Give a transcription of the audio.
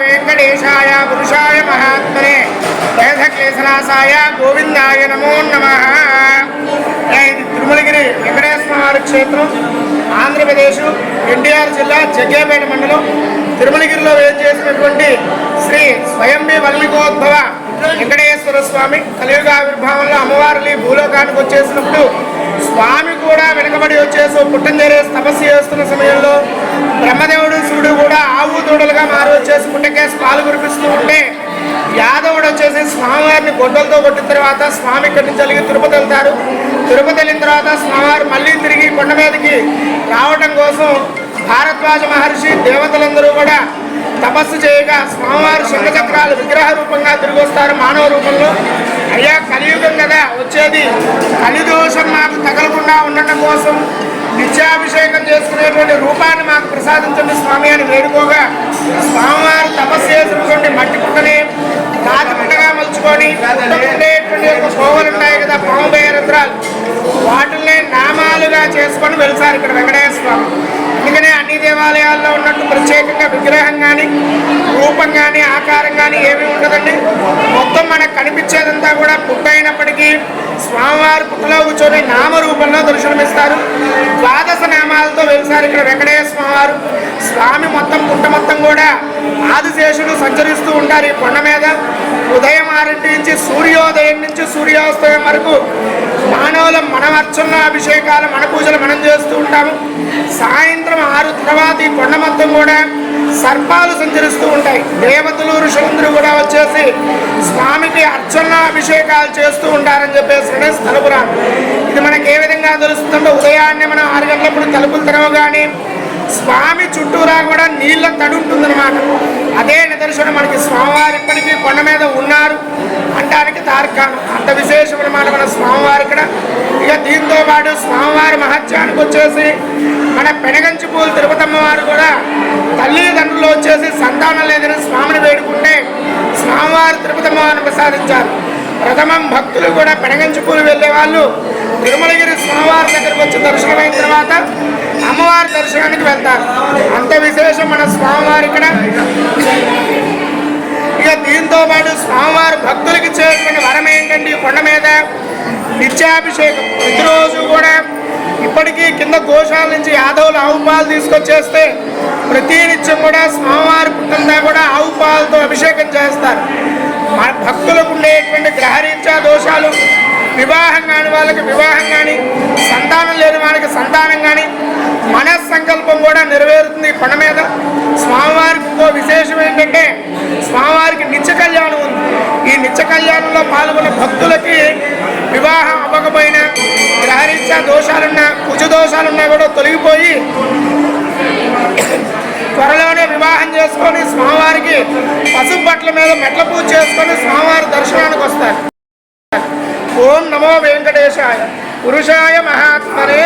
వెంకటేశాయ పురుషాయ మహాత్మనే వేదక్లేశనాశాయ గోవిందాయ నమో నమ ఇది తిరుమలగిరి వెంకటేశ్వర క్షేత్రం ఆంధ్రప్రదేశ్ ఎన్టీఆర్ జిల్లా జగ్గేపేట మండలం తిరుమలగిరిలో వేచేసినటువంటి శ్రీ స్వయంబి వల్లికోద్భవ వెంకటేశ్వర స్వామి కలియుగ ఆవిర్భావంలో అమ్మవారిని భూలోకానికి వచ్చేసినప్పుడు స్వామి కూడా వెనకబడి వచ్చేసి పుట్టంజరేసి తపస్సు చేస్తున్న సమయంలో బ్రహ్మదేవుడు శివుడు కూడా దూడలుగా మారి వచ్చేసి పుట్టకేసి పాలు కురిపిస్తూ ఉంటే యాదవుడు వచ్చేసి స్వామివారిని గొడ్డలతో కొట్టిన తర్వాత స్వామి ఇక్కడి నుంచి వెళ్ళి తిరుపతి వెళ్తారు. తిరుపతి వెళ్ళిన తర్వాత స్వామివారు మళ్ళీ తిరిగి కొండ మీదకి రావటం కోసం భారద్వాజ మహర్షి దేవతలందరూ కూడా తపస్సు చేయగా స్వామివారు శంఖచక్రాలు విగ్రహ రూపంగా తిరిగి వస్తారు మానవ రూపంలో. అయ్యా కలియుగం కదా వచ్చేది. కలిదోషం మాకు తగలకుండా ఉండటం కోసం నిత్యాభిషేకం చేసుకునేటువంటి రూపాన్ని మాకు ప్రసాదం స్వామి అని వేడుకోగా స్వామివారు తపస్సు చేసినటువంటి మట్టి పుట్టని రాతి పుట్టగా మలుచుకొని ఉండేటువంటి యొక్క కోవలు ఉంటాయి కదా పాముబయ రంధ్రాలు వాటిల్ని నామాలుగా చేసుకొని వెలిసారు ఇక్కడ వెంకటేశ్వర స్వామి. అందుకనే అన్ని దేవాలయాల్లో ఉన్నట్టు ప్రత్యేకంగా విగ్రహం కానీ రూపం కానీ ఆకారం కానీ ఏమీ ఉండదండి. మొత్తం మనకు కనిపించేదంతా కూడా పుట్ట అయినప్పటికీ స్వామివారి పుట్టలో కూర్చొని నామరూపంలో దర్శనమిస్తారు. ద్వాదశ నామాలతో ఇక్కడ వెంకటేశ్వర వారు స్వామి మొత్తం పుట్ట మొత్తం కూడా ఆదిశేషుడు సంచరిస్తూ ఉంటారు ఈ కొండ మీద. ఉదయం ఆరింటి నుంచి సూర్యోదయం నుంచి సూర్యాస్తయం వరకు మానవుల మనం అర్చనలు అభిషేకాలు మన పూజలు మనం చేస్తూ ఉంటాము. సాయంత్రం ఆరు తర్వాత ఈ కొండ మొత్తం కూడా సర్పాలు సంచరిస్తూ ఉంటాయి. దేవతలు ఋషులందరూ కూడా వచ్చేసి స్వామికి అర్చన అభిషేకాలు చేస్తూ ఉంటారని చెప్పేసి స్థలపురాణం. ఇది మనకు ఏ విధంగా తెలుస్తుందో ఉదయాన్నే మనం ఆరు గంటలప్పుడు తలుపులు తెరవగానే స్వామి చుట్టూరా కూడా నీళ్ళ తడి ఉంటుందన్నమాట. అదే నిదర్శనం మనకి స్వామివారు ఇప్పటికీ కొండ మీద ఉన్నారు అంటానికి తార్కాణం. అంత విశేషం అనమాట మన స్వామివారు ఇక్కడ. ఇక దీంతో పాటు స్వామివారి మహత్యానికి వచ్చేసి మన పెనగంచి పూలు తిరుపతమ్మ వారు కూడా తల్లిదండ్రులు వచ్చేసి సంతానం లేదని స్వామిని వేడుకుంటే స్వామివారు తిరుపతమ్మ వారిని ప్రసాదించారు. ప్రథమం భక్తులు కూడా పెనగంచి పూలు వెళ్ళే వాళ్ళు తిరుమలగిరి స్వామివారి దగ్గరకు వచ్చి దర్శనమైన తర్వాత అమ్మవారి దర్శనానికి వెళ్తారు. అంత విశేషం మన స్వామివారి ఇక్కడ. ఇక దీంతో పాటు స్వామివారి భక్తులకి చేసినటువంటి వరం ఏంటంటే కొండ మీద నిత్యాభిషేకం. ప్రతిరోజు కూడా ఇప్పటికీ కింద గోశాల నుంచి యాదవులు ఆవు పాలు తీసుకొచ్చేస్తే ప్రతి నిత్యం కూడా స్వామివారి పుట్టంతా కూడా ఆవు పాలతో అభిషేకం చేస్తారు. భక్తులకు ఉండేటువంటి గ్రహరీత్యా దోషాలు వివాహం కాని వాళ్ళకి వివాహం కానీ సంతానం లేని వాళ్ళకి సంతానం కానీ మన సంకల్పం కూడా నెరవేరుతుంది ఈ కొండ మీద. స్వామివారికి ఇంకో విశేషం ఏంటంటే స్వామివారికి నిత్య కళ్యాణం ఉంది. ఈ నిత్య కళ్యాణంలో పాల్గొన్న భక్తులకి వివాహం అవ్వకపోయినా గ్రహరీత్యా దోషాలున్నా కుజ దోషాలున్నా కూడా తొలగిపోయి వివాహం చేసుకొని స్వామివారికి పసుపు బట్టల మీద మెట్ల పూజ చేసుకొని స్వామివారి దర్శనానికి వస్తారు. ఓం నమో వెంకటేశాయ పురుషాయ మహాత్మనే.